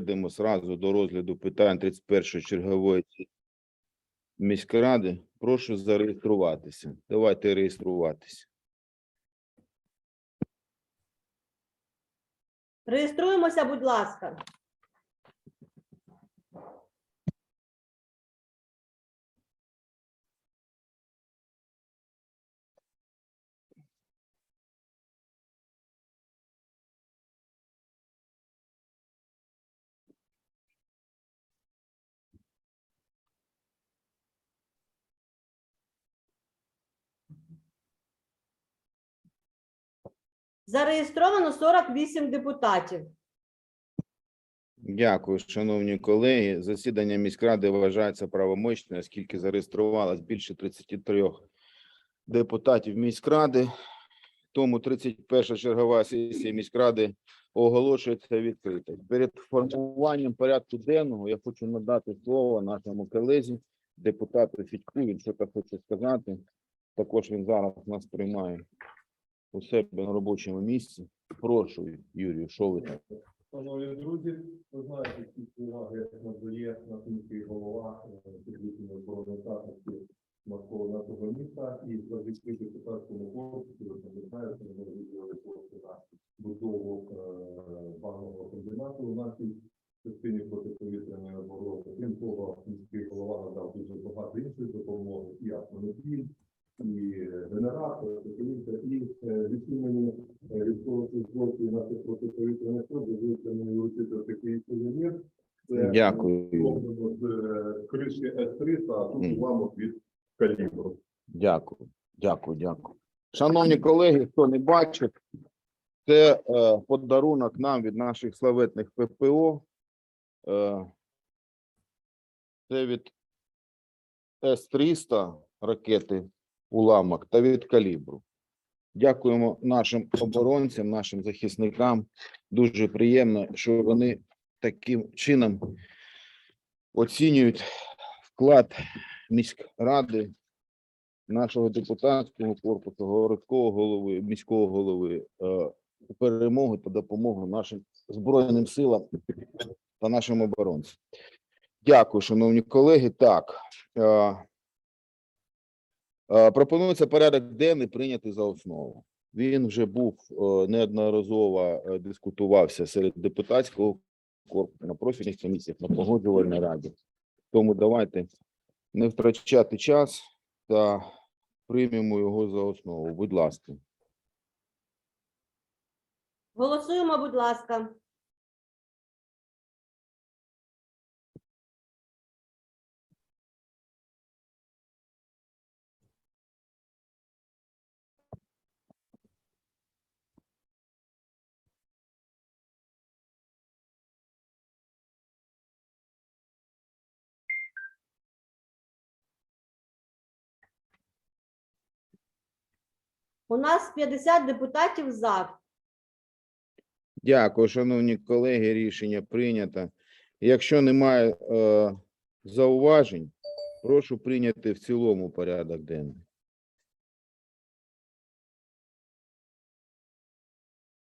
перейдемо зразу до розгляду питань 31 чергової міськради. Прошу зареєструватися. Давайте реєструватися. Реєструємося, будь ласка. Зареєстровано 48 депутатів. Дякую, шановні колеги. Засідання міськради вважається правомочним, оскільки зареєструвалось більше 33 депутатів міськради. Тому 31 чергова сесія міськради оголошується відкритою. Перед формуванням порядку денного я хочу надати слово нашому колезі, депутату Фідьку. Він щось хоче сказати. Також він зараз нас приймає у себе на робочому місці. Прошу, Юрію, що ви там? Шановні друзі, ви знаєте, всі уваги надає на міський голова підвищення оборони статусі Москви нашого міста і завдяки депутатському корпусу, ви пам'ятаєте, ми виділили кошти на будову е, банного комбінату у нашій частині протиповітряної оборони. Крім того, міський голова надав дуже багато іншої допомоги, і автомобіль, і генератор, і, і е, від імені е, військовослужбовців наших протиповітряних сил дозвольте мені вручити такий сувенір. Це Дякую. з е, криші С-300, а тут уламок від калібру. Дякую, дякую, дякую. Шановні колеги, хто не бачив, це е, подарунок нам від наших славетних ППО. Е, це від С-300 ракети уламок та від калібру. Дякуємо нашим оборонцям, нашим захисникам. Дуже приємно, що вони таким чином оцінюють вклад міськради нашого депутатського корпусу, городського голови, міського голови е, у перемогу та допомогу нашим збройним силам та нашим оборонцям. Дякую, шановні колеги. Так е, пропонується порядок денний прийняти за основу. Він вже був е, неодноразово е, дискутувався серед депутатського корпусу на профільних комісіях на погоджувальній раді. Тому давайте не втрачати час та приймемо його за основу. Будь ласка. Голосуємо, будь ласка. У нас 50 депутатів за. Дякую, шановні колеги. Рішення прийнято. Якщо немає е, зауважень, прошу прийняти в цілому порядок денний.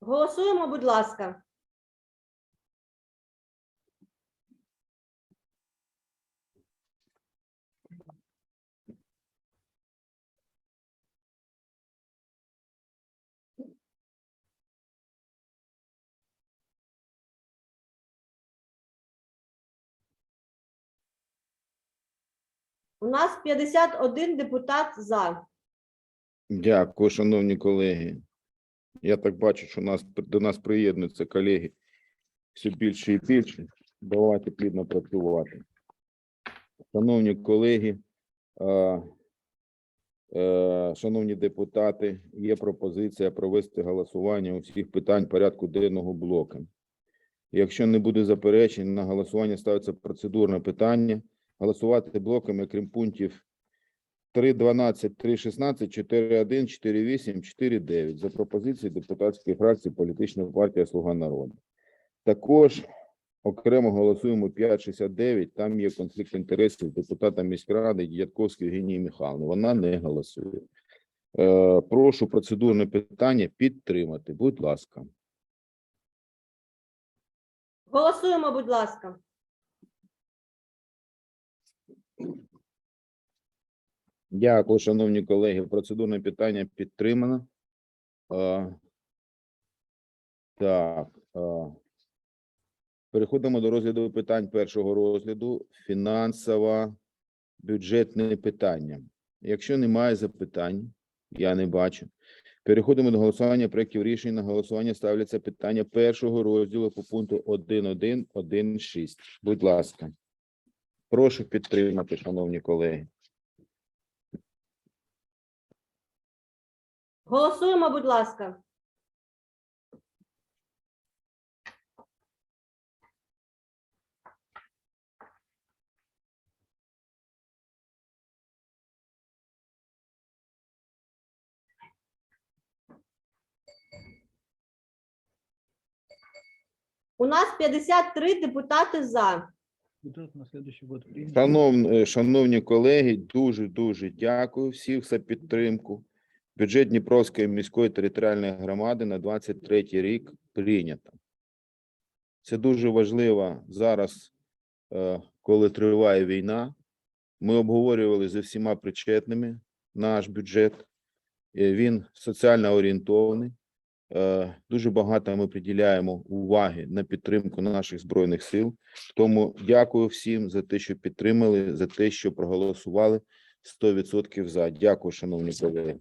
Голосуємо, будь ласка. У нас 51 депутат за. Дякую, шановні колеги. Я так бачу, що нас до нас приєднуються колеги все більше і більше. Давайте плідно працювати. Шановні колеги, е, шановні депутати, є пропозиція провести голосування усіх питань порядку денного блоку. Якщо не буде заперечень, на голосування ставиться процедурне питання. Голосувати блоками, крім пунктів 3.12, 3.16, 4.1, 4.8, 4.9 за пропозицією депутатської фракції політичної партії Слуга народу. Також окремо голосуємо 5.69, там є конфлікт інтересів депутата міськради Дядковської Євгенії Михайловни. Вона не голосує. Е, прошу процедурне питання підтримати. Будь ласка. Голосуємо, будь ласка. Дякую, шановні колеги. Процедурне питання підтримано. Так. Переходимо до розгляду питань першого розгляду. Фінансово бюджетне питання. Якщо немає запитань, я не бачу. Переходимо до голосування проєктів рішень. На голосування ставляться питання першого розділу по пункту 1.1.1.6. Будь ласка. Прошу підтримати, шановні колеги. Голосуємо, будь ласка. У нас 53 депутати за. Бюджет на следующий год. Шановні, шановні колеги, дуже дуже дякую всіх за підтримку. Бюджет Дніпровської міської територіальної громади на 23 рік прийнято. Це дуже важливо зараз, е, коли триває війна. Ми обговорювали з всіма причетними наш бюджет. Е, Він соціально орієнтований. Е, Дуже багато ми приділяємо уваги на підтримку наших збройних сил. Тому дякую всім за те, що підтримали, за те, що проголосували 100% за. Дякую, шановні колеги.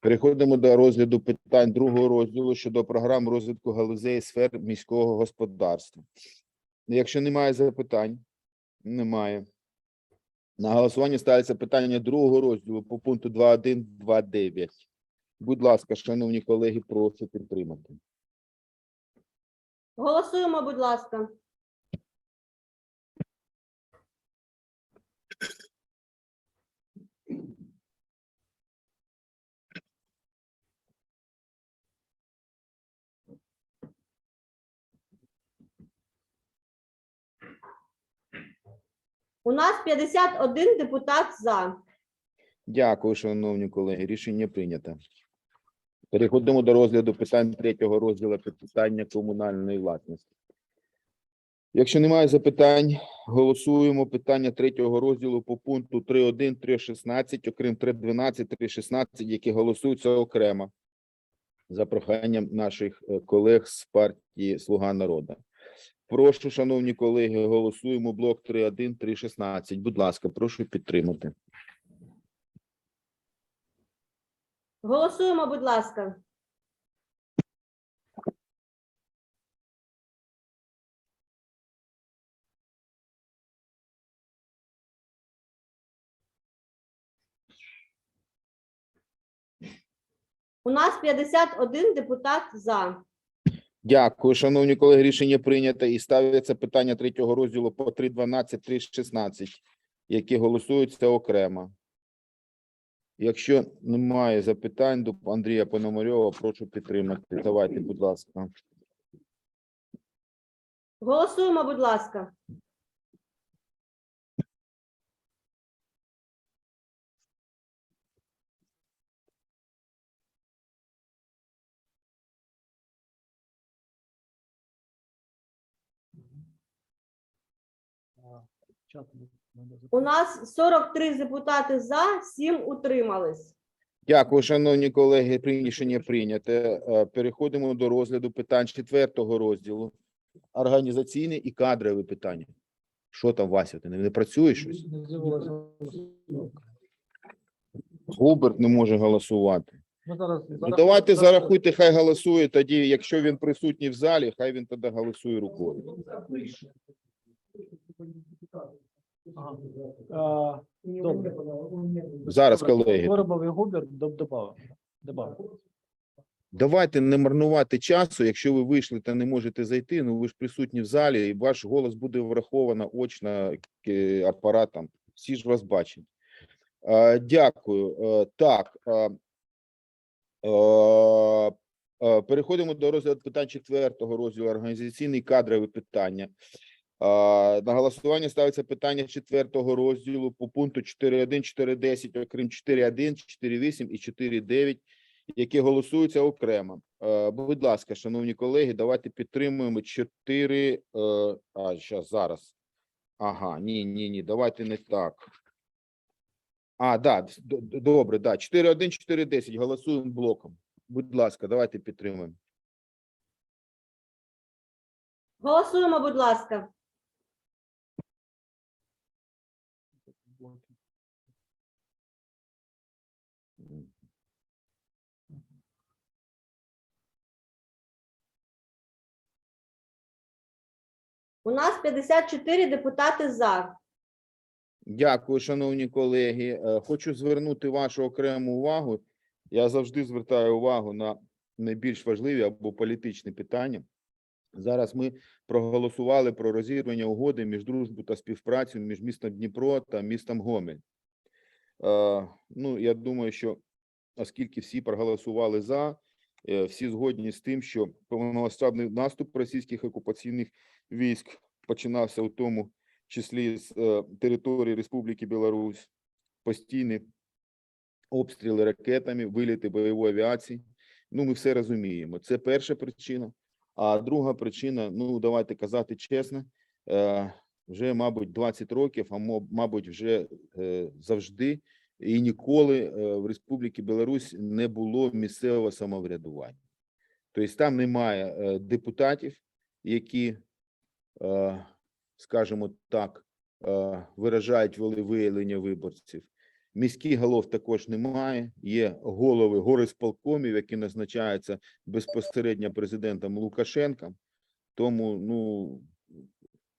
Переходимо до розгляду питань другого розділу щодо програм розвитку галузей сфер міського господарства. Якщо немає запитань, немає. На голосування ставиться питання другого розділу по пункту 2.1.2.9. Будь ласка, шановні колеги, прошу підтримати. Голосуємо, будь ласка. У нас 51 депутат за. Дякую, шановні колеги. Рішення прийнято. Переходимо до розгляду питань третього розділу питання комунальної власності. Якщо немає запитань, голосуємо питання третього розділу по пункту 3.1, 3.16, окрім 3.12, 3.16, які голосуються окремо за проханням наших е, колег з партії Слуга народу. Прошу, шановні колеги, голосуємо блок 3.1, 3.16. Будь ласка, прошу підтримати. Голосуємо, будь ласка. У нас 51 депутат за. Дякую, шановні колеги. Рішення прийнято і ставиться питання третього розділу по 3.12, 3.16, які голосуються окремо. Якщо немає запитань до Андрія Пономарьова, прошу підтримати. Давайте, будь ласка. Голосуємо, будь ласка. У нас 43 депутати за, 7 утримались. Дякую, шановні колеги. Рішення прийняте. Е, Переходимо до розгляду питань четвертого розділу. Організаційне і кадрові питання. Що там, Вася? Ти не, не працюєш щось? Губерт не може голосувати. Ну, зараз, Ну, давайте зарахуйте, хай голосує тоді, якщо він присутній в залі, хай він тоді голосує рукою. Ага. Добре. Зараз, колеги. Коробов і Губер. Добавив. Давайте не марнувати часу. Якщо ви вийшли та не можете зайти, ну ви ж присутні в залі, і ваш голос буде враховано очно е, апаратом. Всі ж вас бачать. Е, Дякую. Е, Так. е, е, е, Переходимо до розгляду питань четвертого розділу організаційні кадрові питання. На голосування ставиться питання четвертого розділу по пункту 4.1, 4.10, окрім 4.1, 4.8 і 4.9, які голосуються окремо. Будь ласка, шановні колеги, давайте підтримуємо чотири. е, А, зараз, зараз. Ага, ні, ні, ні, давайте не так. А, да, добре, да. 4-1, 4-10. Голосуємо блоком. Будь ласка, давайте підтримуємо. Голосуємо, будь ласка. У нас 54 депутати за. Дякую, шановні колеги. Е, Хочу звернути вашу окрему увагу. Я завжди звертаю увагу на найбільш важливі або політичні питання. Зараз ми проголосували про розірвання угоди між дружбу та співпрацю між містом Дніпро та містом Гомель. Е, Ну, я думаю, що оскільки всі проголосували за, е, всі згодні з тим, що повномасштабний наступ російських окупаційних військ починався у тому числі з е, території Республіки Білорусь, постійні обстріли ракетами, виліти бойової авіації. Ну, ми все розуміємо. Це перша причина. А друга причина, ну давайте казати чесно, е, вже, мабуть, 20 років, а мабуть, вже е, завжди і ніколи в Республіці Білорусь не було місцевого самоврядування. Тобто там немає депутатів, які скажімо так, е, виражають волевиявлення виборців. Міських голов також немає. Є голови горисполкомів, які назначаються безпосередньо президентом Лукашенком. Тому ну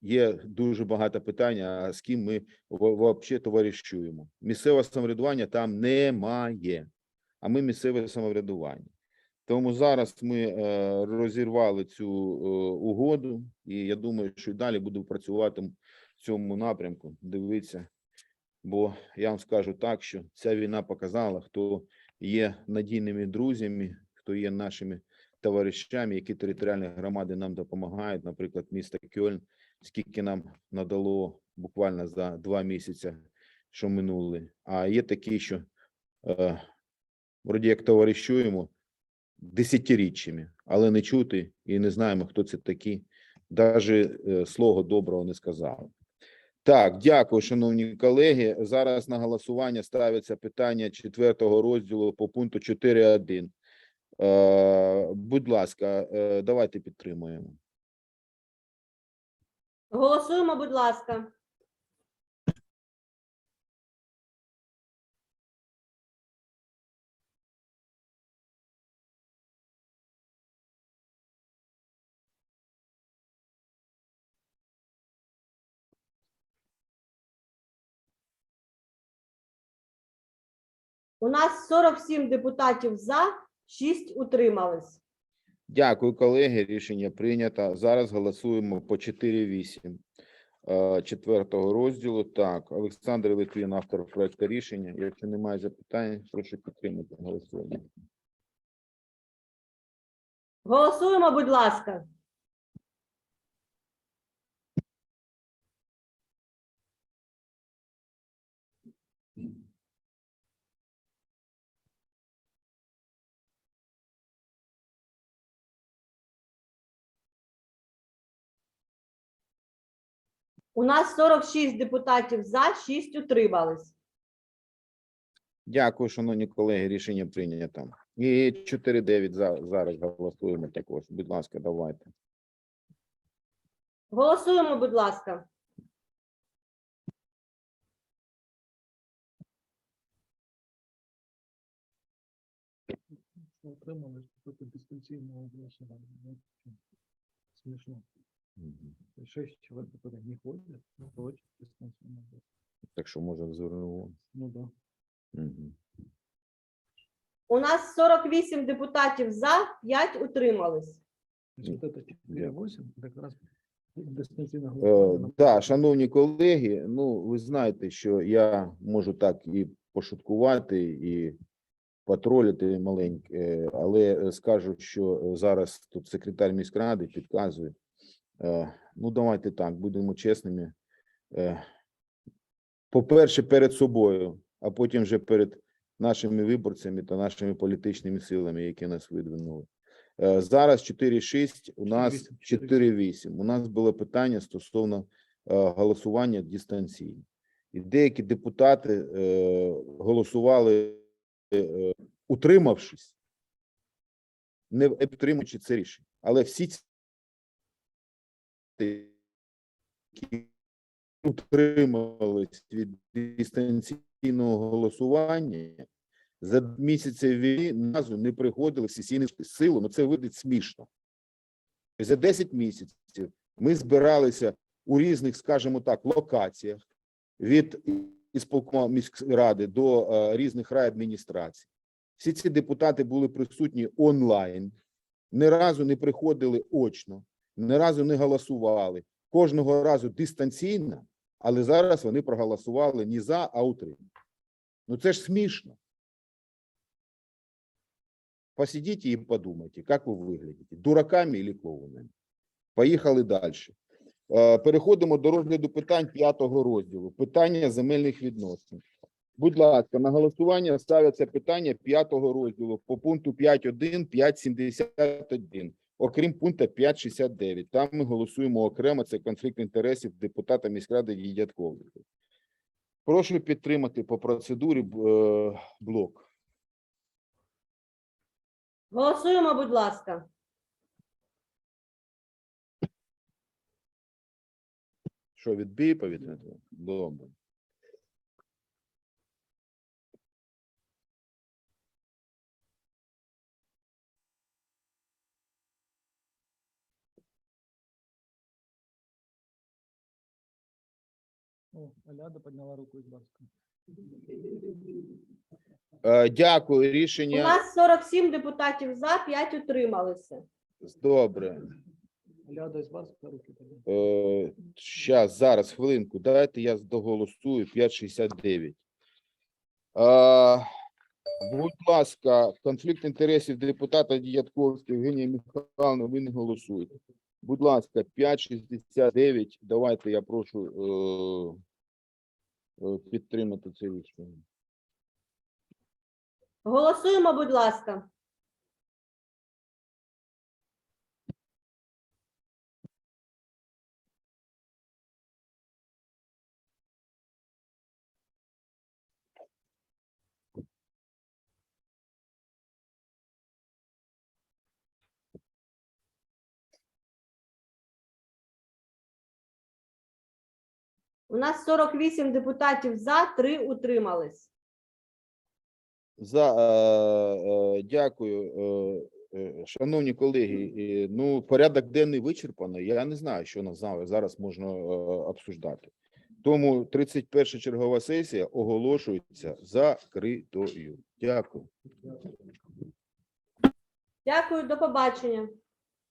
є дуже багато питань, а з ким ми взагалі товаришуємо. Місцеве самоврядування там немає, а ми місцеве самоврядування. Тому зараз ми е, розірвали цю е, угоду, і я думаю, що й далі буду працювати в цьому напрямку. Дивитися, бо я вам скажу так, що ця війна показала, хто є надійними друзями, хто є нашими товаришами, які територіальні громади нам допомагають. Наприклад, місто Кьольн, скільки нам надало буквально за два місяці, що минули. А є такі, що е, вроді як товаришуємо десятиріччями, але не чути і не знаємо, хто це такі. Даже е, слова доброго не сказали. Так, дякую, шановні колеги. Зараз на голосування ставиться питання четвертого розділу по пункту 4.1. Е, будь ласка, е, давайте підтримуємо. Голосуємо, будь ласка. У нас 47 депутатів за, 6 утримались. Дякую, колеги. Рішення прийнято. Зараз голосуємо по 4.8 е, четвертого розділу. Так, Олександр Литвин, автор проекту рішення. Якщо немає запитань, прошу підтримати голосування. Голосуємо, будь ласка. У нас 46 депутатів за, 6 утримались. Дякую, шановні колеги. Рішення прийнято. І 4.9 за, зараз голосуємо також. Будь ласка, давайте. Голосуємо, будь ласка. Отримали дистанційного голосування. Смішно. Шесть чоловік, які не ходять, проти дистанційного голосування. Так що може звернув. Ну, да. Угу. У нас 48 депутатів за, 5 утримались. Вот это 4-8, якраз дистанційне Е, да, шановні колеги, ну ви знаєте, що я можу так і пошуткувати, і потролити маленьке, але е, скажу, що зараз тут секретар міськради підказує. Е, Ну, давайте так, будемо чесними. Е, По-перше, перед собою, а потім вже перед нашими виборцями та нашими політичними силами, які нас видвинули. Е, Зараз 4-6, у нас 4-8. 4-8. У нас було питання стосовно голосування дистанційно. І деякі депутати голосували, утримавшись, не підтримуючи це рішення. Але всі ці, які утримались від дистанційного голосування, за місяці війни назву не приходили в сесійну силу. Ну це виглядить смішно. За 10 місяців ми збиралися у різних, скажімо так, локаціях від ісполкома міськради до е, різних райадміністрацій. Всі ці депутати були присутні онлайн, ні разу не приходили очно, ні разу не голосували. Кожного разу дистанційно, але зараз вони проголосували не за, а утримали. Ну це ж смішно. Посидите и подумайте, как вы выглядите, дураками или клоунами. Поїхали далі. Е, Переходимо до розгляду питань п'ятого розділу. Питання земельних відносин. Будь ласка, на голосування ставляться питання п'ятого розділу по пункту 5.1, 5.71, окрім пункту 5.69. Там ми голосуємо окремо, це конфлікт інтересів депутата міськради Дідяткової. Прошу підтримати по процедурі е, блок. Голосуємо, будь ласка. Що, відбій тривога? Добре. О, Аляда подняла руку, будь ласка. Е, Дякую, У рішення. нас 47 депутатів за, 5 утрималися. Добре. Аляда, из вас руки подняла. Зараз, зараз, хвилинку. Дайте я доголосую 569. Е, Будь ласка, конфлікт інтересів депутата Діятковського Євгенія Михайловна, ви не голосуєте. Будь ласка, 569. Давайте я прошу е, е, підтримати це рішення. Голосуємо, будь ласка. У нас 48 депутатів за, 3 утримались. За е, е, дякую, е, е, шановні колеги. е, Ну, порядок денний вичерпано. Я не знаю, що нас зараз можна е, обсуждати. Тому 31 чергова сесія оголошується закритою. Дякую. Дякую, до побачення.